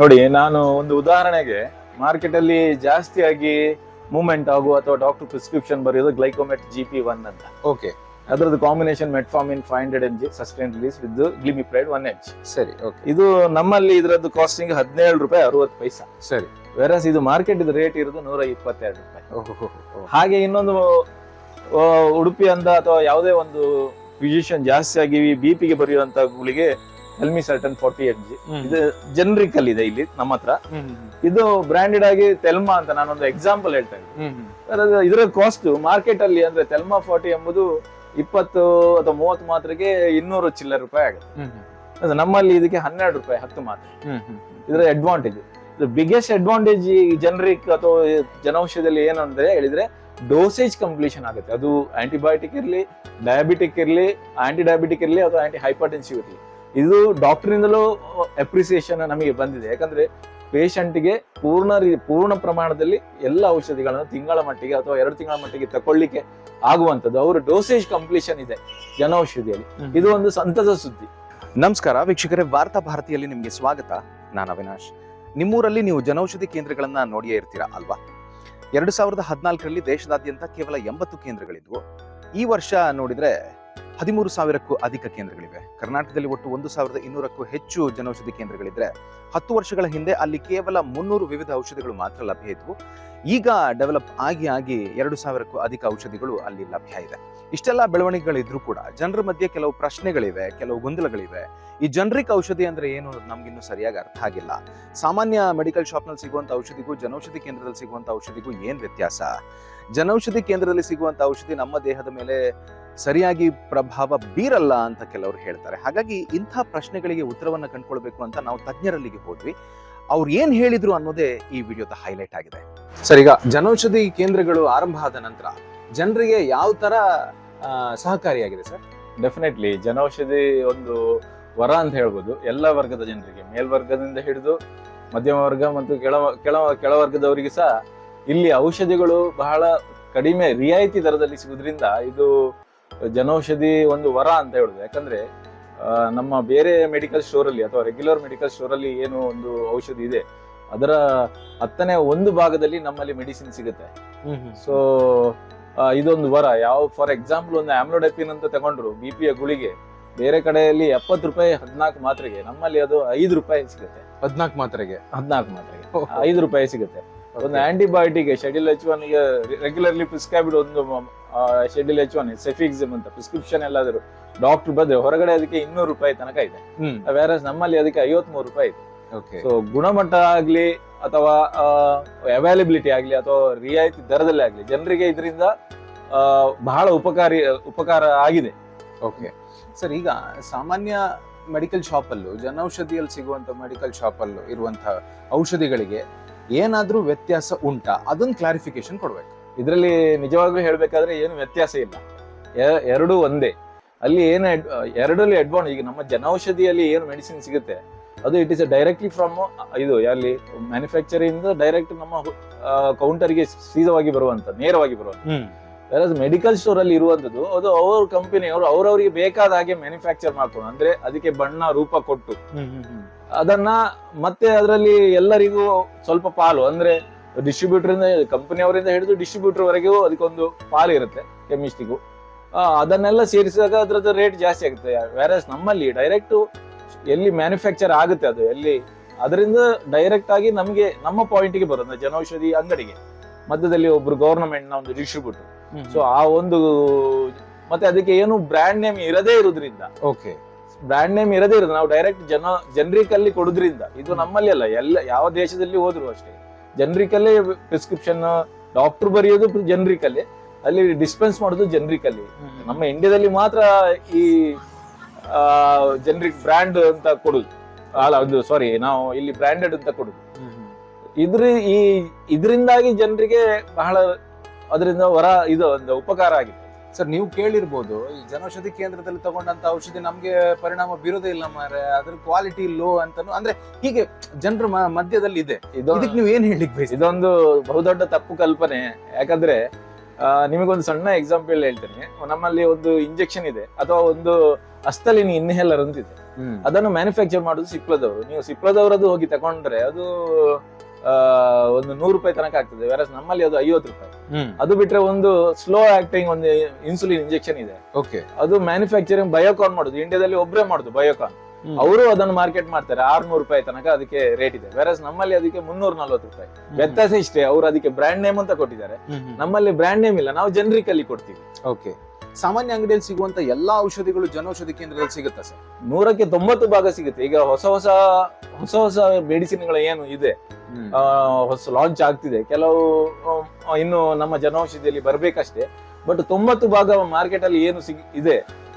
ನೋಡಿ ನಾನು ಒಂದು ಉದಾಹರಣೆಗೆ ಮಾರ್ಕೆಟ್ ಅಲ್ಲಿ ಜಾಸ್ತಿಯಾಗಿ ಮೂವ್ಮೆಂಟ್ ಆಗುವ ಅಥವಾ ಡಾಕ್ಟರ್ ಪ್ರಿಸ್ಕ್ರಿಪ್ಷನ್ ಬರೆಯೋದು ಗ್ಲೈಕೋಮೆಟ್ ಜಿ ಪಿ ಒನ್ ಅಂತ. ಓಕೆ ಅದರದ್ದು combination metformin five hundred M G sustain release with glimepiride one H ಸರಿ ಓಕೆ ಇದು ನಮ್ಮಲ್ಲಿ ಇದರದ್ದು ಕಾಸ್ಟಿಂಗ್ ಹದಿನೇಳು ರೂಪಾಯಿ ಅರವತ್ತು ಪೈಸಾ. ಸರಿ. ವೆರಸ್ ಇದು ಮಾರ್ಕೆಟ್ ಇದು ರೇಟ್ ಇರೋದು ನೂರ ಇಪ್ಪತ್ತೆರಡು ರೂಪಾಯಿ. ಹಾಗೆ ಇನ್ನೊಂದು ಉಡುಪಿ ಅಂತ ಅಥವಾ ಯಾವುದೇ ಒಂದು ಫಿಸಿಷಿಯನ್ ಜಾಸ್ತಿ ಆಗಿ ಬಿ ಪಿಗೆ ಬರೆಯುವಂಥ ಗುಳಿಗೆ telmisartan forty F G ಇದು ಜನರಿಕ್ ಅಲ್ಲಿ ಇದೆ ಇಲ್ಲಿ ನಮ್ಮ ಹತ್ರ. ಇದು ಬ್ರಾಂಡೆಡ್ ಆಗಿ ತೆಲ್ಮಾ ಅಂತ ನಾನೊಂದು ಎಕ್ಸಾಂಪಲ್ ಹೇಳ್ತಾ ಇದ್ದೀನಿ. ಇದರ ಕಾಸ್ಟ್ ಮಾರ್ಕೆಟ್ ಅಲ್ಲಿ ಅಂದ್ರೆ ತೆಲ್ಮಾ ಫೋರ್ಟಿ ಎಂಬುದು ಇಪ್ಪತ್ತು ಅಥವಾ ಮೂವತ್ತು ಮಾತ್ರೆಗೆ ಇನ್ನೂರು ಚಿಲ್ಲರೆ ರೂಪಾಯಿ ಆಗುತ್ತೆ. ನಮ್ಮಲ್ಲಿ ಇದಕ್ಕೆ ಹನ್ನೆರಡು ರೂಪಾಯಿ ಹತ್ತು ಮಾತ್ರ. ಇದರ ಅಡ್ವಾಂಟೇಜ್ ಬಿಗ್ಗೆಸ್ಟ್ ಅಡ್ವಾಂಟೇಜ್ ಈ ಜನರಿಕ್ ಅಥವಾ ಜನೌಷಧದಲ್ಲಿ ಏನಂದ್ರೆ ಹೇಳಿದ್ರೆ ಡೋಸೇಜ್ ಕಂಪ್ಲೀಷನ್ ಆಗುತ್ತೆ. ಅದು ಆಂಟಿಬಯೋಟಿಕ್ ಇರಲಿ ಡಯಾಬಿಟಿಕ್ ಇರಲಿ ಆಂಟಿ ಡಯಾಬಿಟಿಕ್ ಇರಲಿ ಅಥವಾ ಆಂಟಿ ಹೈಪರ್ಟೆನ್ಸಿವ್ ಇರಲಿ. ಇದು ಡಾಕ್ಟ್ರಿಂದಲೂ ಅಪ್ರಿಸಿಯೇಷನ್ ನಮಗೆ ಬಂದಿದೆ. ಯಾಕಂದ್ರೆ ಪೇಷಂಟ್ಗೆ ಪೂರ್ಣ ರೀ- ಪೂರ್ಣ ಪ್ರಮಾಣದಲ್ಲಿ ಎಲ್ಲ ಔಷಧಿಗಳನ್ನು ತಿಂಗಳ ಮಟ್ಟಿಗೆ ಅಥವಾ ಎರಡು ತಿಂಗಳ ಮಟ್ಟಿಗೆ ತಕೊಳ್ಳಿಕ್ಕೆ ಆಗುವಂಥದ್ದು. ಅವರ ಡೋಸೇಜ್ ಕಂಪ್ಲೀಷನ್ ಇದೆ ಜನೌಷಧಿಯಲ್ಲಿ. ಇದು ಒಂದು ಸಂತಸ ಸುದ್ದಿ. ನಮಸ್ಕಾರ ವೀಕ್ಷಕರೇ ವಾರ್ತಾ ಭಾರತಿಯಲ್ಲಿ ನಿಮಗೆ ಸ್ವಾಗತ. ನಾನು ಅವಿನಾಶ್. ನಿಮ್ಮೂರಲ್ಲಿ ನೀವು ಜನೌಷಧಿ ಕೇಂದ್ರಗಳನ್ನ ನೋಡಿಯೇ ಇರ್ತೀರಾ ಅಲ್ವಾ? ಎರಡು ಸಾವಿರದ ಹದಿನಾಲ್ಕರಲ್ಲಿ ದೇಶದಾದ್ಯಂತ ಕೇವಲ ಎಂಬತ್ತು ಕೇಂದ್ರಗಳಿದ್ವು. ಈ ವರ್ಷ ನೋಡಿದ್ರೆ ಹದಿಮೂರು ಸಾವಿರಕ್ಕೂ ಅಧಿಕ ಕೇಂದ್ರಗಳಿವೆ. ಕರ್ನಾಟಕದಲ್ಲಿ ಒಟ್ಟು ಒಂದು ಸಾವಿರದ ಇನ್ನೂರಕ್ಕೂ ಹೆಚ್ಚು ಜನೌಷಧಿ ಕೇಂದ್ರಗಳಿದ್ರೆ ಹತ್ತು ವರ್ಷಗಳ ಹಿಂದೆ ಅಲ್ಲಿ ಕೇವಲ ಮುನ್ನೂರು ವಿವಿಧ ಔಷಧಿಗಳು ಮಾತ್ರ ಲಭ್ಯ ಇದ್ವು. ಈಗ ಡೆವಲಪ್ ಆಗಿ ಆಗಿ ಎರಡು ಸಾವಿರಕ್ಕೂ ಅಧಿಕ ಔಷಧಿಗಳು ಅಲ್ಲಿ ಲಭ್ಯ ಇದೆ. ಇಷ್ಟೆಲ್ಲ ಬೆಳವಣಿಗೆಗಳಿದ್ರು ಕೂಡ ಜನರ ಮಧ್ಯೆ ಕೆಲವು ಪ್ರಶ್ನೆಗಳಿವೆ, ಕೆಲವು ಗೊಂದಲಗಳಿವೆ. ಈ ಜನರಿಕ್ ಔಷಧಿ ಅಂದ್ರೆ ಏನು ಅನ್ನೋದು ನಮ್ಗಿನ್ನೂ ಸರಿಯಾಗಿ ಅರ್ಥ ಆಗಿಲ್ಲ. ಸಾಮಾನ್ಯ ಮೆಡಿಕಲ್ ಶಾಪ್ನಲ್ಲಿ ಸಿಗುವಂತ ಔಷಧಿಗೂ, ಜನೌಷಧಿ ಕೇಂದ್ರದಲ್ಲಿ ಸಿಗುವಂತ ಔಷಧಿಗೂ ಏನ್ ವ್ಯತ್ಯಾಸ? ಜನೌಷಧಿ ಕೇಂದ್ರದಲ್ಲಿ ಸಿಗುವಂತ ಔಷಧಿ ನಮ್ಮ ದೇಹದ ಮೇಲೆ ಸರಿಯಾಗಿ ಪ್ರಭಾವ ಬೀರಲ್ಲ ಅಂತ ಕೆಲವರು ಹೇಳ್ತಾರೆ. ಹಾಗಾಗಿ ಇಂಥ ಪ್ರಶ್ನೆಗಳಿಗೆ ಉತ್ತರವನ್ನ ಕಂಡುಕೊಳ್ಬೇಕು ಅಂತ ನಾವು ತಜ್ಞರಲ್ಲಿಗೆ ಹೋದ್ವಿ. ಅವ್ರು ಏನ್ ಹೇಳಿದ್ರು ಅನ್ನೋದೇ ಈ ವಿಡಿಯೋದ ಹೈಲೈಟ್ ಆಗಿದೆ. ಸರಿಗ, ಜನೌಷಧಿ ಕೇಂದ್ರಗಳು ಆರಂಭ ಆದ ನಂತರ ಜನರಿಗೆ ಯಾವ ತರ ಸಹಕಾರಿಯಾಗಿದೆ ಸರ್. ಡೆಫಿನೆಟ್ಲಿ ಜನೌಷಧಿ ಒಂದು ವರ ಅಂತ ಹೇಳ್ಬೋದು. ಎಲ್ಲ ವರ್ಗದ ಜನರಿಗೆ ಮೇಲ್ವರ್ಗದಿಂದ ಹಿಡಿದು ಮಧ್ಯಮ ವರ್ಗ ಮತ್ತು ಕೆಳ ಕೆಳ ಕೆಳವರ್ಗದವರಿಗೆ ಸಹ ಇಲ್ಲಿ ಔಷಧಿಗಳು ಬಹಳ ಕಡಿಮೆ ರಿಯಾಯಿತಿ ದರದಲ್ಲಿ ಸಿಗೋದ್ರಿಂದ ಇದು ಜನೌಷಧಿ ಒಂದು ವರ ಅಂತ ಹೇಳುದು. ಯಾಕಂದ್ರೆ ನಮ್ಮ ಬೇರೆ ಮೆಡಿಕಲ್ ಸ್ಟೋರಲ್ಲಿ ಅಥವಾ ರೆಗ್ಯುಲರ್ ಮೆಡಿಕಲ್ ಸ್ಟೋರಲ್ಲಿ ಏನು ಒಂದು ಔಷಧಿ ಇದೆ ಅದರ ಹತ್ತನೇ ಒಂದು ಭಾಗದಲ್ಲಿ ನಮ್ಮಲ್ಲಿ ಮೆಡಿಸಿನ್ ಸಿಗುತ್ತೆ. ಸೊ ಇದೊಂದು ವರ. ಯಾವ ಫಾರ್ ಎಕ್ಸಾಂಪಲ್ ಒಂದು ಆಮ್ಲೋಡೆಪಿನ್ ಅಂತ ತಗೊಂಡ್ರು ಬಿ ಪಿಯ ಗುಳಿಗೆ ಬೇರೆ ಕಡೆಯಲ್ಲಿ ಎಪ್ಪತ್ತು ರೂಪಾಯಿ ಹದಿನಾಲ್ಕು ಮಾತ್ರೆಗೆ ನಮ್ಮಲ್ಲಿ ಅದು ಐದು ರೂಪಾಯಿ ಸಿಗುತ್ತೆ. ಹದ್ನಾಲ್ಕು ಮಾತ್ರೆಗೆ? ಹದಿನಾಲ್ಕು ಮಾತ್ರೆಗೆ. ಐದು ರೂಪಾಯಿ ಸಿಗುತ್ತೆ. ಒಂದು ಆಂಟಿಬಯೋಟಿಕ್ ಶೆಡ್ಯೂಲ್ ಎಚ್ ಒನ್ಗೆ ರೆಗ್ಯುಲರ್ಲಿ ಪ್ರಿಸ್ಕ್ರೈಬ್ಡ್ ಒಂದು ಶೆಡ್ಯೂಲ್ ಎಚ್ ಒನ್ ಸೆಫಿಕ್ಸಿಮ್ ಅಂತ ಪ್ರಿಸ್ಕ್ರಿಪ್ಷನ್ ಎಲ್ಲಾದರೂ. ಡಾಕ್ಟರ್ ಬಂದ್ರೆ ಹೊರಗಡೆ ಅದಕ್ಕೆ ಇನ್ನೂರು ರೂಪಾಯಿ ತನಕ ಇದೆ. ವೇರಸ್ ನಮ್ಮಲ್ಲಿ ಅದಕ್ಕೆ ಐವತ್ಮೂರು ರೂಪಾಯಿ ಇದೆ. ಸೊ ಗುಣಮಟ್ಟ ಆಗ್ಲಿ ಅಥವಾ ಅವೈಲಬಿಲಿಟಿ ಆಗ್ಲಿ ಅಥವಾ ರಿಯಾಯಿತಿ ದರದಲ್ಲಿ ಆಗ್ಲಿ ಜನರಿಗೆ ಇದರಿಂದ ಬಹಳ ಉಪಕಾರಿ ಉಪಕಾರ ಆಗಿದೆ. ಓಕೆ ಸರ್ ಈಗ ಸಾಮಾನ್ಯ ಮೆಡಿಕಲ್ ಶಾಪ್ ಅಲ್ಲೂ ಜನೌಷಧಿಯಲ್ಲಿ ಸಿಗುವಂತ ಮೆಡಿಕಲ್ ಶಾಪ್ ಇರುವಂಥ ಇರುವಂತಹ ಔಷಧಿಗಳಿಗೆ ಏನಾದ್ರೂ ವ್ಯತ್ಯಾಸ ಉಂಟಾ? ಅದೊಂದು ಕ್ಲಾರಿಫಿಕೇಶನ್ ಕೊಡ್ಬೇಕು. ಇದರಲ್ಲಿ ನಿಜವಾಗ್ಲೂ ಹೇಳ್ಬೇಕಾದ್ರೆ ಏನು ವ್ಯತ್ಯಾಸ ಇಲ್ಲ. ಎರಡು ಒಂದೇ. ಅಲ್ಲಿ ಏನು ಎರಡರಲ್ಲಿ ಅಡ್ವಾನ್ಸ್ ಈಗ ನಮ್ಮ ಜನೌಷಧಿಯಲ್ಲಿ ಏನು ಮೆಡಿಸಿನ್ ಸಿಗುತ್ತೆ? ಅದು ಇಟ್ ಇಸ್ ಡೈರೆಕ್ಟ್ಲಿ ಫ್ರಮ್ ಇದು ಅಲ್ಲಿ ಮ್ಯಾನುಫ್ಯಾಕ್ಚರಿಂಗ್ ಡೈರೆಕ್ಟ್ ನಮ್ಮ ಕೌಂಟರ್ಗೆ ಸೀದವಾಗಿ ಬರುವಂತ ನೇರವಾಗಿ ಬರುವಂತ. ಮೆಡಿಕಲ್ ಸ್ಟೋರ್ ಅಲ್ಲಿ ಇರುವಂತದ್ದು ಅದು ಅವ್ರ ಕಂಪನಿಯವರು ಅವರವರಿಗೆ ಬೇಕಾದ ಹಾಗೆ ಮ್ಯಾನುಫ್ಯಾಕ್ಚರ್ ಮಾಡ್ಕೊಂಡು ಅಂದ್ರೆ ಅದಕ್ಕೆ ಬಣ್ಣ ರೂಪ ಕೊಟ್ಟು. ಅದನ್ನ ಮತ್ತೆ ಅದರಲ್ಲಿ ಎಲ್ಲರಿಗೂ ಸ್ವಲ್ಪ ಪಾಲು ಅಂದ್ರೆ ಡಿಸ್ಟ್ರಿಬ್ಯೂಟರ್ ಇಂದ ಕಂಪನಿಯವರಿಂದ ಹಿಡಿದು ಡಿಸ್ಟ್ರಿಬ್ಯೂಟರ್ ವರೆಗೂ ಅದಕ್ಕೊಂದು ಪಾಲು ಇರುತ್ತೆ ಕೆಮಿಸ್ಟಿಗೂ ಅದನ್ನೆಲ್ಲ ಸೇರಿಸಿದಾಗ ಅದ್ರದ್ದು ರೇಟ್ ಜಾಸ್ತಿ ಆಗುತ್ತೆ. ವ್ಯಾರಸ್ ನಮ್ಮಲ್ಲಿ ಡೈರೆಕ್ಟ್ ಎಲ್ಲಿ ಮ್ಯಾನುಫ್ಯಾಕ್ಚರ್ ಆಗುತ್ತೆ ಅದು ಎಲ್ಲಿ? ಅದರಿಂದ ಡೈರೆಕ್ಟ್ ಆಗಿ ನಮಗೆ ನಮ್ಮ ಪಾಯಿಂಟ್ಗೆ ಬರುತ್ತೆ ಜನೌಷಧಿ ಅಂಗಡಿಗೆ. ಮಧ್ಯದಲ್ಲಿ ಒಬ್ರು ಗವರ್ನಮೆಂಟ್ನ ಒಂದು ಡಿಸ್ಟ್ರಿಬ್ಯೂಟರ್ ಸೊ ಆ ಒಂದು ಮತ್ತೆ ಅದಕ್ಕೆ ಏನು ಬ್ರ್ಯಾಂಡ್ ನೇಮ್ ಇರದೇ ಇರೋದ್ರಿಂದ. ಓಕೆ ಬ್ರ್ಯಾಂಡ್ ನೇಮ್ ಇರದೇ ಇರೋದು ನಾವು ಡೈರೆಕ್ಟ್ ಜನ ಜನರಿಕ್ ಅಲ್ಲಿ ಕೊಡುದ್ರಿಂದ. ಇದು ನಮ್ಮಲ್ಲಿ ಅಲ್ಲ ಎಲ್ಲ ಯಾವ ದೇಶದಲ್ಲಿ ಹೋದ್ರು ಅಷ್ಟೇ. ಜನರಿಕ್ ಅಲ್ಲಿ ಪ್ರಿಸ್ಕ್ರಿಪ್ಷನ್ ಡಾಕ್ಟರ್ ಬರೆಯೋದು ಜನರಿಕ್ ಅಲ್ಲಿ. ಅಲ್ಲಿ ಡಿಸ್ಪೆನ್ಸ್ ಮಾಡೋದು ಜನರಿಕ್ ಅಲ್ಲಿ. ನಮ್ಮ ಇಂಡಿಯಾದಲ್ಲಿ ಮಾತ್ರ ಈ ಜನರಿಕ್ ಬ್ರ್ಯಾಂಡ್ ಅಂತ ಕೊಡುದು. ಅಲ್ಲ ಅದು ಸಾರಿ ನಾವು ಇಲ್ಲಿ ಬ್ರ್ಯಾಂಡೆಡ್ ಅಂತ ಕೊಡುದು. ಇದ್ರ ಈ ಇದರಿಂದಾಗಿ ಜನರಿಗೆ ಬಹಳ ಅದರಿಂದ ಹೊರ ಇದು ಒಂದು ಉಪಕಾರ ಆಗಿದೆ. ಸರ್ ನೀವು ಕೇಳಿರ್ಬೋದು ಈ ಜನೌಷಧಿ ಕೇಂದ್ರದಲ್ಲಿ ತಗೊಂಡಂತ ಔಷಧಿ ನಮ್ಗೆ ಪರಿಣಾಮ ಬೀರೋದೇ ಇಲ್ಲ ಮಾರೆ ಅದ್ರ ಕ್ವಾಲಿಟಿ ಲೋ ಅಂತಾನು ಅಂದ್ರೆ ಹೀಗೆ ಜನರ ಮಧ್ಯದಲ್ಲಿ ಇದೆ ಇದು ಇದಕ್ಕೆ ನೀವು ಏನ್ ಹೇಳಿಕ್ ಬಯಸಿ ಇದೊಂದು ಬಹುದೊಡ್ಡ ತಪ್ಪು ಕಲ್ಪನೆ. ಯಾಕಂದ್ರೆ ನಿಮಗೊಂದು ಸಣ್ಣ ಎಕ್ಸಾಂಪಲ್ ಹೇಳ್ತೇನೆ. ನಮ್ಮಲ್ಲಿ ಒಂದು ಇಂಜೆಕ್ಷನ್ ಇದೆ. ಅಥವಾ ಒಂದು ಅಸ್ತಲಿನಿ ಇನ್ಹೇಲರ್ ಅಂತ ಇದೆ ಅದನ್ನು ಮ್ಯಾನುಫ್ಯಾಕ್ಚರ್ ಮಾಡುದು ಸಿಪ್ಲದವರು. ನೀವು ಸಿಪ್ಲದವರದ್ದು ಹೋಗಿ ತಗೊಂಡ್ರೆ ಅದು ಒಂದು ನೂರು ರೂಪಾಯಿ ತನಕ ಆಗ್ತದೆ. ಬೇರೆ ನಮ್ಮಲ್ಲಿ ಅದು ಐವತ್ತು ರೂಪಾಯಿ. ಅದು ಬಿಟ್ರೆ ಒಂದು ಸ್ಲೋ ಆಕ್ಟಿಂಗ್ ಒಂದು ಇನ್ಸುಲಿನ್ ಇಂಜೆಕ್ಷನ್ ಇದೆ. ಓಕೆ ಅದು ಮ್ಯಾನುಫ್ಯಾಕ್ಚರಿಂಗ್ ಬಯೋಕಾನ್ ಮಾಡುದು. ಇಂಡಿಯಾದಲ್ಲಿ ಒಬ್ಬರೇ ಮಾಡುದು ಬಯೋಕಾನ್. ಅವರು ಅದನ್ನು ಮಾರ್ಕೆಟ್ ಮಾಡ್ತಾರೆ. ಆರ್ನೂರು ರೂಪಾಯಿ ತನಕ ಅದಕ್ಕೆ ರೇಟ್ ಇದೆ. ಬೇರೆ ನಮ್ಮಲ್ಲಿ ಅದಕ್ಕೆ ಮುನ್ನೂರ ನಲ್ವತ್ತು ರೂಪಾಯಿ ವ್ಯತ್ಯಾಸ ಇಷ್ಟೇ. ಅವರು ಅದಕ್ಕೆ ಬ್ರ್ಯಾಂಡ್ ನೇಮ್ ಅಂತ ಕೊಟ್ಟಿದ್ದಾರೆ. ನಮ್ಮಲ್ಲಿ ಬ್ರ್ಯಾಂಡ್ ನೇಮ್ ಇಲ್ಲ. ನಾವು ಜನರಿಕ್ ಅಲ್ಲಿ ಕೊಡ್ತೀವಿ. ಓಕೆ ಸಾಮಾನ್ಯ ಅಂಗಡಿಯಲ್ಲಿ ಸಿಗುವಂತ ಎಲ್ಲಾ ಔಷಧಿಗಳು ಜನೌಷಧಿ ಕೇಂದ್ರದಲ್ಲಿ ಸಿಗುತ್ತಾ ಸರ್? ನೂರಕ್ಕೆ ತೊಂಬತ್ತು ಭಾಗ ಸಿಗುತ್ತೆ. ಈಗ ಹೊಸ ಹೊಸ ಹೊಸ ಹೊಸ ಮೆಡಿಸಿನ್ಗಳು ಏನು ಇದೆ ಹೊಸ ಲಾಂಚ್ ಆಗ್ತಿದೆ. ಕೆಲವು ಇನ್ನು ನಮ್ಮ ಜನೌಷಧಿಯಲ್ಲಿ ಬರ್ಬೇಕಷ್ಟೇ. ಬಟ್ ತೊಂಬತ್ತು ಭಾಗ ಮಾರ್ಕೆಟ್ ಅಲ್ಲಿ ಏನು ಸಿಗ್ ಇದೆ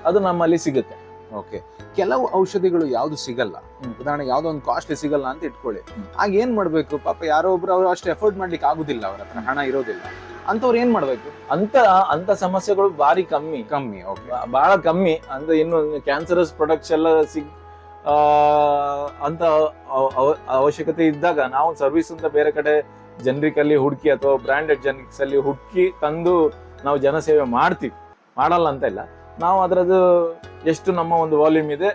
ಅದು ನಮ್ಮಲ್ಲಿ ಸಿಗುತ್ತೆ. ಓಕೆ ಕೆಲವು ಔಷಧಿಗಳು ಯಾವ್ದು ಸಿಗಲ್ಲ. ಉದಾಹರಣೆಗೆ ಯಾವುದೋ ಒಂದು ಕಾಸ್ಟ್ಲಿ ಸಿಗಲ್ಲ ಅಂತ ಇಟ್ಕೊಳ್ಳಿ. ಹಾಗೆ ಆಗ ಏನ್ ಮಾಡ್ಬೇಕು? ಪಾಪ ಯಾರೋ ಒಬ್ರು ಅವ್ರು ಅಷ್ಟು ಎಫರ್ಟ್ ಮಾಡ್ಲಿಕ್ಕೆ ಆಗುದಿಲ್ಲ ಅವ್ರ ಹತ್ರ ಹಣ ಇರೋದಿಲ್ಲ. ಅಂತವ್ರು ಏನ್ ಮಾಡ್ಬೇಕು? ಅಂತ ಅಂತ ಸಮಸ್ಯೆಗಳು ಬಾರಿ ಕಮ್ಮಿ. ಕಮ್ಮಿ ಓಕೆ ಬಹಳ ಕಮ್ಮಿ. ಅಂದ್ರೆ ಇನ್ನು ಕ್ಯಾನ್ಸರಸ್ ಪ್ರೊಡಕ್ಟ್ಸ್ ಎಲ್ಲ ಸಿಗ್ ಅಂತ ಅವ- ಅವ- ಅವಶ್ಯಕತೆ ಇದ್ದಾಗ ನಾವು ಸರ್ವಿಸ್ ಅಂತ ಬೇರೆ ಕಡೆ ಜನರಿಕ್ ಅಲ್ಲಿ ಹುಡುಕಿ ಅಥವಾ ಬ್ರಾಂಡೆಡ್ ಜನರಿಕ್ಸ್ ಅಲ್ಲಿ ಹುಡುಕಿ ತಂದು ನಾವು ಜನಸೇವೆ ಮಾಡ್ತೀವಿ. ಮಾಡಲ್ಲ ಅಂತ ಇಲ್ಲ. ನಾವು ಅದರದ್ದು ಎಷ್ಟು ನಮ್ಮ ಒಂದು ವಾಲ್ಯೂಮ್ ಇದೆ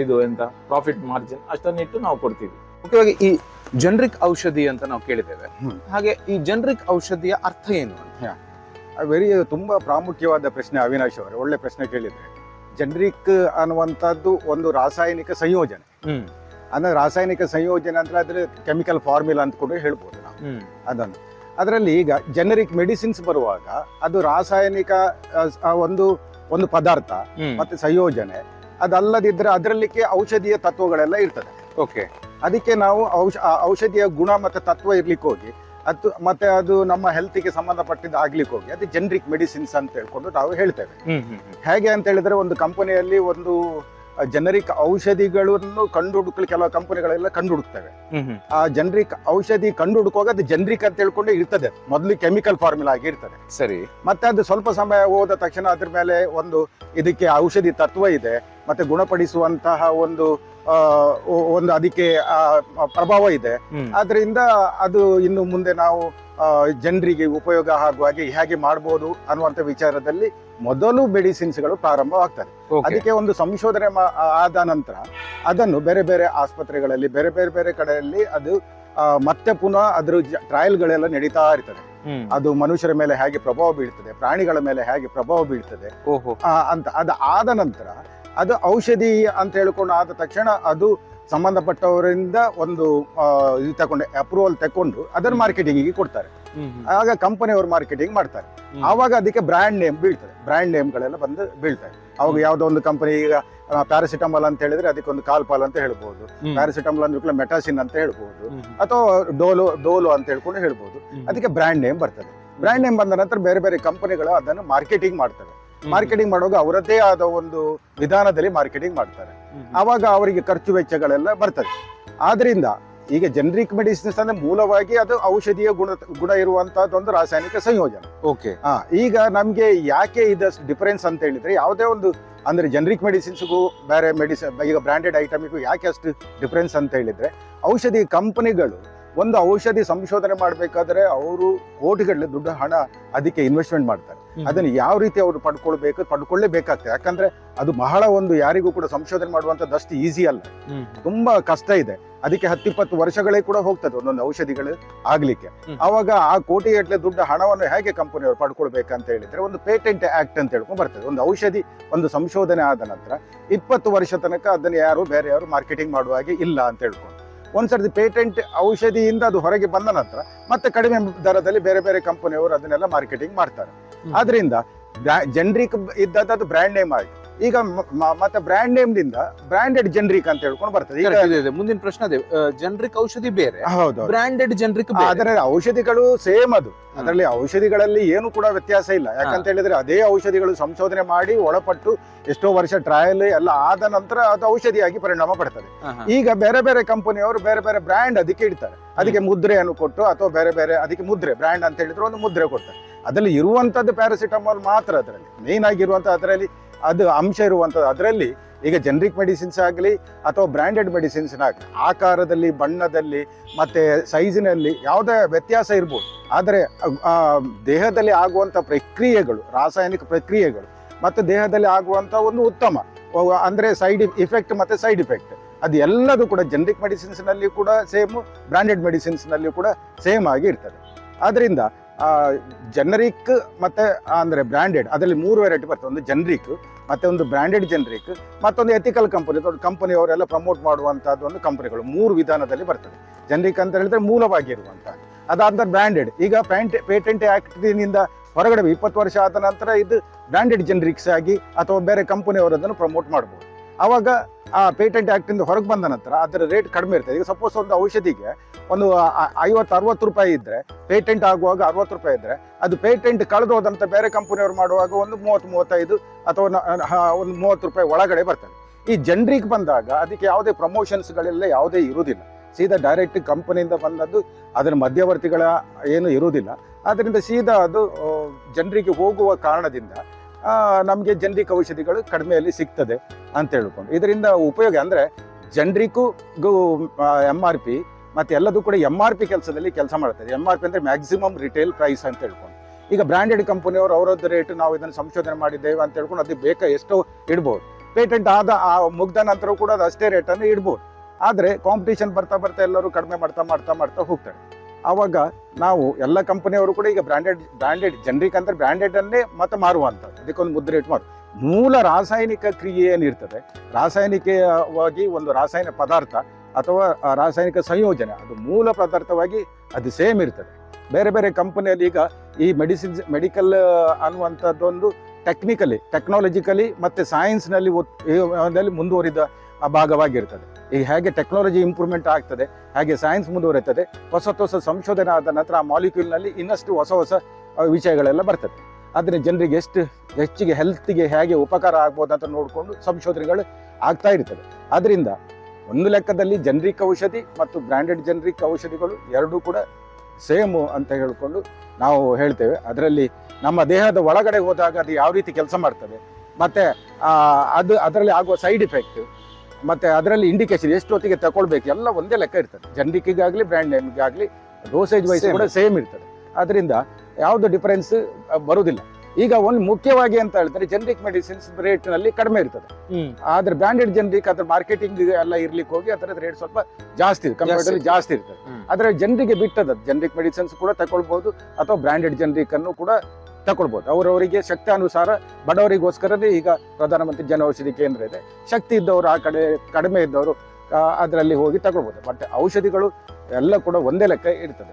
ಇದು ಎಂತ ಪ್ರಾಫಿಟ್ ಮಾರ್ಜಿನ್ ಅಷ್ಟನ್ನಿಟ್ಟು ನಾವು ಕೊಡ್ತೀವಿ. ಮುಖ್ಯವಾಗಿ ಈ ಜನರಿಕ್ ಔಷಧಿ ಅಂತ ನಾವು ಕೇಳಿದ್ದೇವೆ. ಹಾಗೆ ಈ ಜನರಿಕ್ ಔಷಧಿಯ ಅರ್ಥ ಏನು ವೆರಿ ತುಂಬಾ ಪ್ರಾಮುಖ್ಯವಾದ ಪ್ರಶ್ನೆ ಅವಿನಾಶ್ ಅವರು. ಒಳ್ಳೆ ಪ್ರಶ್ನೆ ಕೇಳಿದ್ರೆ ಜನರಿಕ್ ಅನ್ನುವಂಥದ್ದು ಒಂದು ರಾಸಾಯನಿಕ ಸಂಯೋಜನೆ. ಹ್ಮ್. ಅಂದ್ರೆ ರಾಸಾಯನಿಕ ಸಂಯೋಜನೆ ಅಂದ್ರೆ ಅದ್ರ ಕೆಮಿಕಲ್ ಫಾರ್ಮುಲಾ ಅಂತ ಕೂಡ ಹೇಳ್ಬೋದು ನಾವು. ಅದನ್ನು. ಅದರಲ್ಲಿ ಈಗ ಜನರಿಕ್ ಮೆಡಿಸಿನ್ಸ್ ಬರುವಾಗ ಅದು ರಾಸಾಯನಿಕ ಒಂದು ಒಂದು ಪದಾರ್ಥ ಮತ್ತೆ ಸಂಯೋಜನೆ ಅದಲ್ಲದಿದ್ರೆ ಅದರಲ್ಲಿಕ್ಕೆ ಔಷಧೀಯ ತತ್ವಗಳೆಲ್ಲ ಇರ್ತದೆ. ಓಕೆ. ಅದಕ್ಕೆ ನಾವು ಔಷ ಔಷಧಿಯ ಗುಣ ಮತ್ತೆ ತತ್ವ ಇರ್ಲಿಕ್ಕೆ ಹೋಗಿ ಅದು ಮತ್ತೆ ಅದು ನಮ್ಮ ಹೆಲ್ತ್ಗೆ ಸಂಬಂಧಪಟ್ಟಿದ್ದು ಆಗ್ಲಿಕ್ಕೆ ಹೋಗಿ ಅದು ಜನರಿಕ್ ಮೆಡಿಸಿನ್ಸ್ ಅಂತ ಹೇಳ್ಕೊಂಡು ನಾವು ಹೇಳ್ತೇವೆ. ಹೇಗೆ ಅಂತ ಹೇಳಿದ್ರೆ ಒಂದು ಕಂಪನಿಯಲ್ಲಿ ಒಂದು ಜನರಿಕ್ ಔಷಧಿಗಳನ್ನು ಕಂಡು ಹುಡುಕಲು ಕೆಲವು ಕಂಪನಿಗಳೆಲ್ಲ ಕಂಡುಹುಡುಕ್ತವೆ. ಹ್ಮ್ ಹ್ಮ್. ಆ ಜನರಿಕ್ ಔಷಧಿ ಕಂಡು ಹುಡುಕುವಾಗ ಅದು ಜನರಿಕ್ ಅಂತ ಹೇಳ್ಕೊಂಡು ಇರ್ತದೆ. ಮೊದಲು ಕೆಮಿಕಲ್ ಫಾರ್ಮುಲಾ ಆಗಿ ಇರ್ತದೆ. ಸರಿ. ಮತ್ತೆ ಅದು ಸ್ವಲ್ಪ ಸಮಯ ಹೋದ ತಕ್ಷಣ ಅದ್ರ ಮೇಲೆ ಒಂದು ಇದಕ್ಕೆ ಔಷಧಿ ತತ್ವ ಇದೆ. ಮತ್ತೆ ಗುಣಪಡಿಸುವಂತಹ ಒಂದು ಆ, ಒಂದು ಅದಕ್ಕೆ ಪ್ರಭಾವ ಇದೆ. ಆದ್ರಿಂದ ಅದು ಇನ್ನು ಮುಂದೆ ನಾವು ಜನರಿಗೆ ಉಪಯೋಗ ಆಗುವ ಹಾಗೆ ಹೇಗೆ ಮಾಡ್ಬೋದು ಅನ್ನುವಂಥ ವಿಚಾರದಲ್ಲಿ ಮೊದಲು ಮೆಡಿಸಿನ್ಸ್ಗಳು ಪ್ರಾರಂಭವಾಗ್ತದೆ. ಆಗ್ತದೆ ಅದಕ್ಕೆ ಒಂದು ಸಂಶೋಧನೆ ಆದ ನಂತರ ಅದನ್ನು ಬೇರೆ ಬೇರೆ ಆಸ್ಪತ್ರೆಗಳಲ್ಲಿ ಬೇರೆ ಬೇರೆ ಬೇರೆ ಕಡೆಯಲ್ಲಿ ಅದು ಮತ್ತೆ ಪುನಃ ಅದ್ರ ಟ್ರಯಲ್ಗಳೆಲ್ಲ ನಡೀತಾ ಇರ್ತದೆ. ಅದು ಮನುಷ್ಯರ ಮೇಲೆ ಹೇಗೆ ಪ್ರಭಾವ ಬೀಳ್ತದೆ ಪ್ರಾಣಿಗಳ ಮೇಲೆ ಹೇಗೆ ಪ್ರಭಾವ ಬೀಳ್ತದೆ ಅಂತ ಅದು ಆದ ನಂತರ ಅದು ಔಷಧಿ ಅಂತ ಹೇಳ್ಕೊಂಡು ಆದ ತಕ್ಷಣ ಅದು ಸಂಬಂಧಪಟ್ಟವರಿಂದ ಒಂದು ಇದು ತಗೊಂಡು ಅಪ್ರೂವಲ್ ತಕೊಂಡು ಅದನ್ನು ಮಾರ್ಕೆಟಿಂಗಿಗೆ ಕೊಡ್ತಾರೆ. ಆಗ ಕಂಪನಿಯವರು ಮಾರ್ಕೆಟಿಂಗ್ ಮಾಡ್ತಾರೆ. ಆವಾಗ ಅದಕ್ಕೆ ಬ್ರ್ಯಾಂಡ್ ನೇಮ್ ಬೀಳ್ತದೆ. ಬ್ರ್ಯಾಂಡ್ ನೇಮ್ಗಳೆಲ್ಲ ಬಂದು ಬೀಳ್ತವೆ. ಅವಾಗ ಯಾವುದೋ ಒಂದು ಕಂಪನಿ ಈಗ ಪ್ಯಾರಾಸಿಟಮಾಲ್ ಅಂತ ಹೇಳಿದ್ರೆ ಅದಕ್ಕೆ ಒಂದು ಕಾಲ್ಪಾಲ್ ಅಂತ ಹೇಳ್ಬೋದು. ಪ್ಯಾರಾಸಿಟಮಲ್ ಅಂದ್ರೆ ಮೆಟಾಸಿನ್ ಅಂತ ಹೇಳ್ಬೋದು. ಅಥವಾ ಡೋಲೋ ಡೋಲೋ ಅಂತ ಹೇಳ್ಕೊಂಡು ಹೇಳ್ಬೋದು. ಅದಕ್ಕೆ ಬ್ರ್ಯಾಂಡ್ ನೇಮ್ ಬರ್ತದೆ. ಬ್ರ್ಯಾಂಡ್ ನೇಮ್ ಬಂದ ನಂತರ ಬೇರೆ ಬೇರೆ ಕಂಪನಿಗಳು ಅದನ್ನು ಮಾರ್ಕೆಟಿಂಗ್ ಮಾಡ್ತವೆ. ಮಾರ್ಕೆಟಿಂಗ್ ಮಾಡುವಾಗ ಅವರದ್ದೇ ಆದ ಒಂದು ವಿಧಾನದಲ್ಲಿ ಮಾರ್ಕೆಟಿಂಗ್ ಮಾಡ್ತಾರೆ. ಆವಾಗ ಅವರಿಗೆ ಖರ್ಚು ವೆಚ್ಚಗಳೆಲ್ಲ ಬರ್ತದೆ. ಆದ್ರಿಂದ ಈಗ ಜನರಿಕ್ ಮೆಡಿಸಿನ್ಸ್ ಅಂದ್ರೆ ಮೂಲವಾಗಿ ಅದು ಔಷಧೀಯ ಗುಣ ಗುಣ ಇರುವಂತಹದ್ದೊಂದು ರಾಸಾಯನಿಕ ಸಂಯೋಜನೆ. ಓಕೆ ಹಾ ಈಗ ನಮ್ಗೆ ಯಾಕೆ ಇದಷ್ಟು ಡಿಫರೆನ್ಸ್ ಅಂತ ಹೇಳಿದ್ರೆ ಯಾವುದೇ ಒಂದು ಅಂದ್ರೆ ಜನರಿಕ್ ಮೆಡಿಸಿನ್ಸ್ಗೂ ಬೇರೆ ಮೆಡಿಸಿನ್ ಈಗ ಬ್ರಾಂಡೆಡ್ ಐಟಮಿಗೂ ಯಾಕೆ ಅಷ್ಟು ಡಿಫರೆನ್ಸ್ ಅಂತ ಹೇಳಿದ್ರೆ ಔಷಧಿ ಕಂಪನಿಗಳು ಒಂದು ಔಷಧಿ ಸಂಶೋಧನೆ ಮಾಡಬೇಕಾದ್ರೆ ಅವರು ಕೋಟಿಗಟ್ಟಲೆ ದುಡ್ಡು ಹಣ ಅದಕ್ಕೆ ಇನ್ವೆಸ್ಟ್ಮೆಂಟ್ ಮಾಡ್ತಾರೆ. ಅದನ್ನು ಯಾವ ರೀತಿ ಅವರು ಪಡ್ಕೊಳ್ಬೇಕು ಪಡ್ಕೊಳ್ಳೇಬೇಕಾಗ್ತದೆ. ಯಾಕಂದ್ರೆ ಅದು ಬಹಳ ಒಂದು ಯಾರಿಗೂ ಕೂಡ ಸಂಶೋಧನೆ ಮಾಡುವಂಥದ್ದು ಅಷ್ಟು ಈಸಿ ಅಲ್ಲ ತುಂಬಾ ಕಷ್ಟ ಇದೆ. ಅದಕ್ಕೆ ಹತ್ತಿಪ್ಪತ್ತು ವರ್ಷಗಳೇ ಕೂಡ ಹೋಗ್ತದೆ ಒಂದೊಂದು ಔಷಧಿಗಳು ಆಗ್ಲಿಕ್ಕೆ. ಆವಾಗ ಅವಾಗ ಆ ಕೋಟಿಗಟ್ಟಲೆ ದುಡ್ಡು ಹಣವನ್ನು ಹೇಗೆ ಕಂಪನಿಯವರು ಪಡ್ಕೊಳ್ಬೇಕಂತ ಹೇಳಿದ್ರೆ ಒಂದು ಪೇಟೆಂಟ್ ಆಕ್ಟ್ ಅಂತ ಹೇಳ್ಕೊಂಡು ಬರ್ತದೆ. ಒಂದು ಔಷಧಿ ಒಂದು ಸಂಶೋಧನೆ ಆದ ನಂತರ ಇಪ್ಪತ್ತು ವರ್ಷ ತನಕ ಅದನ್ನು ಯಾರು ಬೇರೆ ಯಾರು ಮಾರ್ಕೆಟಿಂಗ್ ಮಾಡುವ ಹಾಗೆ ಇಲ್ಲ ಅಂತ ಹೇಳ್ಕೊಂಡು. ಒಂದ್ಸರ್ತಿ ಪೇಟೆಂಟ್ ಔಷಧಿಯಿಂದ ಅದು ಹೊರಗೆ ಬಂದ ನಂತರ ಮತ್ತೆ ಕಡಿಮೆ ದರದಲ್ಲಿ ಬೇರೆ ಬೇರೆ ಕಂಪನಿಯವರು ಅದನ್ನೆಲ್ಲ ಮಾರ್ಕೆಟಿಂಗ್ ಮಾಡ್ತಾರೆ. ಆದ್ರಿಂದ ಜನರಿಕ್ ಇದ್ದದ್ದು ಅದು ಬ್ರ್ಯಾಂಡ್ ನೇಮ್ ಆಯ್ತು ಈಗ ಮತ್ತೆ ಬ್ರ್ಯಾಂಡ್ ನೇಮ್ ದಿಂದ ಬ್ರಾಂಡೆಡ್ ಜನರಿಕ್ ಅಂತ ಹೇಳ್ಕೊಂಡು ಬರ್ತದೆ. ಈಗ. ಮುಂದಿನ ಪ್ರಶ್ನೆ ಅದೇ. ಜನರಿಕ್ ಔಷಧಿ ಬೇರೆ ಹೌದು ಬ್ರಾಂಡೆಡ್ ಜನರಿಕ್ ಅದರ ಔಷಧಿಗಳು ಸೇಮ್ ಅದು. ಅದರಲ್ಲಿ ಔಷಧಿಗಳಲ್ಲಿ ಏನು ಕೂಡ ವ್ಯತ್ಯಾಸ ಇಲ್ಲ. ಯಾಕಂತ ಹೇಳಿದ್ರೆ ಅದೇ ಔಷಧಿಗಳು ಸಂಶೋಧನೆ ಮಾಡಿ ಒಳಪಟ್ಟು ಎಷ್ಟೋ ವರ್ಷ ಟ್ರಯಲ್ ಎಲ್ಲ ಆದ ನಂತರ ಅದು ಔಷಧಿಯಾಗಿ ಪರಿಣಾಮ ಪಡ್ತದೆ. ಈಗ ಬೇರೆ ಬೇರೆ ಕಂಪನಿಯವರು ಬೇರೆ ಬೇರೆ ಬ್ರ್ಯಾಂಡ್ ಅದಕ್ಕೆ ಇಡ್ತಾರೆ. ಅದಕ್ಕೆ ಮುದ್ರೆಯನ್ನು ಕೊಟ್ಟು ಅಥವಾ ಬೇರೆ ಬೇರೆ ಅದಕ್ಕೆ ಮುದ್ರೆ ಬ್ರ್ಯಾಂಡ್ ಅಂತ ಹೇಳಿದ್ರು ಒಂದು ಮುದ್ರೆ ಕೊಡ್ತಾರೆ. ಅದರಲ್ಲಿ ಇರುವಂತದ್ದು ಪ್ಯಾರಾಸಿಟಮಾಲ್ ಮಾತ್ರ ಅದರಲ್ಲಿ. ಮೇನ್ ಆಗಿರುವಂತ ಅದರಲ್ಲಿ ಅದು ಅಂಶ ಇರುವಂಥದ್ದು. ಅದರಲ್ಲಿ ಈಗ ಜನರಿಕ್ ಮೆಡಿಸಿನ್ಸ್ ಆಗಲಿ ಅಥವಾ ಬ್ರ್ಯಾಂಡೆಡ್ ಮೆಡಿಸಿನ್ಸ್ನ ಆಕಾರದಲ್ಲಿ, ಬಣ್ಣದಲ್ಲಿ ಮತ್ತು ಸೈಜಿನಲ್ಲಿ ಯಾವುದೇ ವ್ಯತ್ಯಾಸ ಇರ್ಬೋದು. ಆದರೆ ದೇಹದಲ್ಲಿ ಆಗುವಂಥ ಪ್ರಕ್ರಿಯೆಗಳು, ರಾಸಾಯನಿಕ ಪ್ರಕ್ರಿಯೆಗಳು ಮತ್ತು ದೇಹದಲ್ಲಿ ಆಗುವಂಥ ಒಂದು ಉತ್ತಮ, ಅಂದರೆ ಸೈಡ್ ಇಫೆಕ್ಟ್ ಮತ್ತು ಸೈಡ್ ಇಫೆಕ್ಟ್ ಅದು ಎಲ್ಲದೂ ಕೂಡ ಜನರಿಕ್ ಮೆಡಿಸಿನ್ಸ್ನಲ್ಲಿ ಕೂಡ ಸೇಮ್ ಬ್ರ್ಯಾಂಡೆಡ್ ಮೆಡಿಸಿನ್ಸ್ನಲ್ಲಿ ಕೂಡ ಸೇಮ್ ಆಗಿ ಇರ್ತದೆ. ಆದ್ರಿಂದ ಜನರಿಕ್ ಮತ್ತೆ, ಅಂದ್ರೆ ಬ್ರ್ಯಾಂಡೆಡ್ ಅದರಲ್ಲಿ ಮೂರು ವೆರೈಟಿ ಬರ್ತದೆ. ಒಂದು ಜನರಿಕ್ ಮತ್ತೆ ಒಂದು ಬ್ರ್ಯಾಂಡೆಡ್ ಜನರಿಕ್ ಮತ್ತೊಂದು ಎಥಿಕಲ್ ಕಂಪನಿ ದೊಡ್ಡ ಕಂಪನಿಯವರೆಲ್ಲ ಪ್ರಮೋಟ್ ಮಾಡುವಂಥದ್ದು ಒಂದು ಕಂಪನಿಗಳು ಮೂರು ವಿಧಾನದಲ್ಲಿ ಬರ್ತದೆ. ಜನರಿಕ್ ಅಂತ ಹೇಳಿದ್ರೆ ಮೂಲವಾಗಿ ಇರುವಂತಹ ಅದಾದ ಬ್ರಾಂಡೆಡ್ ಈಗ ಪ್ಯಾಂಟ್ ಪೇಟೆಂಟ್ ಆ್ಯಕ್ಟ್ನಿಂದ ಹೊರಗಡೆ ಇಪ್ಪತ್ತು ವರ್ಷ ಆದ ನಂತರ ಇದು ಬ್ರಾಂಡೆಡ್ ಜನರಿಕ್ಸ್ ಆಗಿ ಅಥವಾ ಬೇರೆ ಕಂಪನಿಯವರು ಅದನ್ನು ಪ್ರಮೋಟ್ ಮಾಡ್ಬೋದು. ಅವಾಗ ಆ ಪೇಟೆಂಟ್ ಆ್ಯಕ್ಟಿಂದ ಹೊರಗೆ ಬಂದ ನಂತರ ಅದರ ರೇಟ್ ಕಡಿಮೆ ಇರ್ತದೆ. ಈಗ ಸಪೋಸ್ ಒಂದು ಔಷಧಿಗೆ ಒಂದು ಐವತ್ತು, ಅರವತ್ತು ರೂಪಾಯಿ ಇದ್ದರೆ ಪೇಟೆಂಟ್ ಆಗುವಾಗ ಅರವತ್ತು ರೂಪಾಯಿ ಇದ್ದರೆ ಅದು ಪೇಟೆಂಟ್ ಕಳೆದು ಹೋದಂಥ ಬೇರೆ ಕಂಪನಿಯವರು ಮಾಡುವಾಗ ಒಂದು ಮೂವತ್ತು, ಮೂವತ್ತೈದು ಅಥವಾ ಒಂದು ಮೂವತ್ತು ರೂಪಾಯಿ ಒಳಗಡೆ ಬರ್ತದೆ. ಈ ಜನರಿಗೆ ಬಂದಾಗ ಅದಕ್ಕೆ ಯಾವುದೇ ಪ್ರಮೋಷನ್ಸ್ಗಳೆಲ್ಲ ಯಾವುದೇ ಇರುವುದಿಲ್ಲ. ಸೀದಾ ಡೈರೆಕ್ಟ್ ಕಂಪನಿಯಿಂದ ಬಂದದ್ದು ಅದರ ಮಧ್ಯವರ್ತಿಗಳ ಏನು ಇರುವುದಿಲ್ಲ. ಆದ್ದರಿಂದ ಸೀದಾ ಅದು ಜನರಿಗೆ ಹೋಗುವ ಕಾರಣದಿಂದ ನಮಗೆ ಜನರಿಕ್ ಔಷಧಿಗಳು ಕಡಿಮೆಯಲ್ಲಿ ಸಿಗ್ತದೆ ಅಂತ ಹೇಳ್ಕೊಂಡು. ಇದರಿಂದ ಉಪಯೋಗ ಅಂದರೆ ಜನರಿಗೂ ಎಂ ಆರ್ ಪಿ ಮತ್ತು ಎಲ್ಲದೂ ಕೂಡ ಎಂ ಆರ್ ಪಿ ಕೆಲಸದಲ್ಲಿ ಕೆಲಸ ಮಾಡ್ತಾರೆ ಎಂ ಆರ್ ಪಿ ಅಂದರೆ ಮ್ಯಾಕ್ಸಿಮಮ್ ರಿಟೇಲ್ ಪ್ರೈಸ್ ಅಂತ ಹೇಳ್ಕೊಂಡು. ಈಗ ಬ್ರಾಂಡೆಡ್ ಕಂಪನಿಯವರು ಅವರದ್ದು ರೇಟ್ ನಾವು ಇದನ್ನು ಸಂಶೋಧನೆ ಮಾಡಿದ್ದೇವೆ ಅಂತ ಹೇಳ್ಕೊಂಡು ಅದಕ್ಕೆ ಬೇಕಾ ಎಷ್ಟೋ ಇಡ್ಬೋದು. ಪೇಟೆಂಟ್ ಆದ ಆ ಮುಗ್ದ ನಂತರ ಕೂಡ ಅದು ಅಷ್ಟೇ ರೇಟನ್ನು ಇಡ್ಬೋದು. ಆದರೆ ಕಾಂಪಿಟೇಷನ್ ಬರ್ತಾ ಬರ್ತಾ ಎಲ್ಲರೂ ಕಡಿಮೆ ಮಾಡ್ತಾ ಮಾಡ್ತಾ ಮಾಡ್ತಾ ಹೋಗ್ತಾರೆ. ಆವಾಗ ನಾವು ಎಲ್ಲ ಕಂಪನಿಯವರು ಕೂಡ ಈಗ ಬ್ರಾಂಡೆಡ್ ಬ್ರಾಂಡೆಡ್ ಜನರಿಕ್ ಅಂದ್ರೆ ಬ್ರಾಂಡೆಡ್ ಅನ್ನೇ ಮತ್ತೆ ಮಾರುವಂಥದ್ದು. ಅದಕ್ಕೊಂದು ಮುದ್ರೆ ಇಟ್ಟು ಮಾರು. ಮೂಲ ರಾಸಾಯನಿಕ ಕ್ರಿಯೆ ಏನಿರ್ತದೆ? ರಾಸಾಯನಿಕವಾಗಿ ಒಂದು ರಾಸಾಯನಿಕ ಪದಾರ್ಥ ಅಥವಾ ರಾಸಾಯನಿಕ ಸಂಯೋಜನೆ, ಅದು ಮೂಲ ಪದಾರ್ಥವಾಗಿ ಅದು ಸೇಮ್ ಇರ್ತದೆ. ಬೇರೆ ಬೇರೆ ಕಂಪನಿಯಲ್ಲಿ ಈಗ ಈ ಮೆಡಿಸಿನ್ಸ್ ಮೆಡಿಕಲ್ ಅನ್ನುವಂಥದ್ದೊಂದು ಟೆಕ್ನಿಕಲಿ ಟೆಕ್ನಾಲಜಿಕಲಿ ಮತ್ತು ಸೈನ್ಸ್ನಲ್ಲಿ ನಲ್ಲಿ ಮುಂದುವರಿದ ಭಾಗವಾಗಿರ್ತದೆ. ಈಗ ಹೇಗೆ ಟೆಕ್ನಾಲಜಿ ಇಂಪ್ರೂವ್ಮೆಂಟ್ ಆಗ್ತದೆ, ಹಾಗೆ ಸೈನ್ಸ್ ಮುಂದುವರಿತದೆ, ಹೊಸ ಹೊಸ ಸಂಶೋಧನೆ ಆದ ನಂತರ ಆ ಮಾಲಿಕ್ಯೂಲ್ನಲ್ಲಿ ಇನ್ನಷ್ಟು ಹೊಸ ಹೊಸ ವಿಷಯಗಳೆಲ್ಲ ಬರ್ತದೆ. ಆದರೆ ಜನರಿಗೆ ಎಷ್ಟು, ಹೆಚ್ಚಿಗೆ ಹೆಲ್ತ್ಗೆ ಹೇಗೆ ಉಪಕಾರ ಆಗ್ಬೋದು ಅಂತ ನೋಡಿಕೊಂಡು ಸಂಶೋಧನೆಗಳು ಆಗ್ತಾ ಇರ್ತದೆ. ಅದರಿಂದ ಒಂದು ಲೆಕ್ಕದಲ್ಲಿ ಜನರಿಕ್ ಔಷಧಿ ಮತ್ತು ಬ್ರ್ಯಾಂಡೆಡ್ ಜನರಿಕ್ ಔಷಧಿಗಳು ಎರಡೂ ಕೂಡ ಸೇಮು ಅಂತ ಹೇಳಿಕೊಂಡು ನಾವು ಹೇಳ್ತೇವೆ. ಅದರಲ್ಲಿ ನಮ್ಮ ದೇಹದ ಒಳಗಡೆ ಹೋದಾಗ ಅದು ಯಾವ ರೀತಿ ಕೆಲಸ ಮಾಡ್ತದೆ ಮತ್ತೆ ಅದು ಅದರಲ್ಲಿ ಆಗುವ ಸೈಡ್ ಇಫೆಕ್ಟ್ ಮತ್ತೆ ಅದರಲ್ಲಿ ಇಂಡಿಕೇಶನ್ ಎಷ್ಟು ಹೊತ್ತಿಗೆ ತಗೊಳ್ಬೇಕು ಎಲ್ಲ ಒಂದೇ ಲೆಕ್ಕ ಇರ್ತದೆ. ಜನರಿಕ್ಕಿಗಾಗಲಿ ಬ್ರ್ಯಾಂಡ್ ನೇಮ್ಗಾಗಲಿ ಡೋಸೇಜ್ ವೈಸ್ ಕೂಡ ಸೇಮ್ ಇರ್ತದೆ. ಅದರಿಂದ ಯಾವುದು ಡಿಫರೆನ್ಸ್ ಬರುವುದಿಲ್ಲ. ಈಗ ಒಂದು ಮುಖ್ಯವಾಗಿ ಅಂತ ಹೇಳ್ತಾರೆ ಜನರಿಕ್ ಮೆಡಿಸಿನ್ಸ್ ರೇಟ್ನಲ್ಲಿ ಕಡಿಮೆ ಇರ್ತದೆ. ಆದ್ರೆ ಬ್ರಾಂಡೆಡ್ ಜನರಿಕ್ ಅದ್ರ ಮಾರ್ಕೆಟಿಂಗ್ ಎಲ್ಲ ಇರ್ಲಿಕ್ಕೆ ಹೋಗಿ ಅದರ ರೇಟ್ ಸ್ವಲ್ಪ ಜಾಸ್ತಿ ಕಂಪ್ಯೂಟರ್ ಜಾಸ್ತಿ. ಇರ್ತದೆ. ಆದ್ರೆ ಜನರಿಗೆ ಬಿಟ್ಟದ ಜನರಿಕ್ ಮೆಡಿಸಿನ್ಸ್ ಕೂಡ ತಗೊಳ್ಬಹುದು ಅಥವಾ ಬ್ರಾಂಡೆಡ್ ಜನರಿಕ್ ಅನ್ನು ಕೂಡ ತಗೊಳ್ಬಹುದು ಅವರವರಿಗೆ ಶಕ್ತಿ ಅನುಸಾರ ಬಡವರಿಗೋಸ್ಕರನೇ ಈಗ ಪ್ರಧಾನಮಂತ್ರಿ ಜನೌಷಧಿ ಕೇಂದ್ರ ಇದೆ. ಶಕ್ತಿ ಇದ್ದವರು ಆ ಕಡೆ ಕಡಿಮೆ ಇದ್ದವರು ಅದರಲ್ಲಿ ಹೋಗಿ ತಗೊಳ್ಬಹುದು ಬಟ್ ಔಷಧಿಗಳು ಎಲ್ಲ ಕೂಡ ಒಂದೇ ಲೆಕ್ಕ ಇರ್ತದೆ.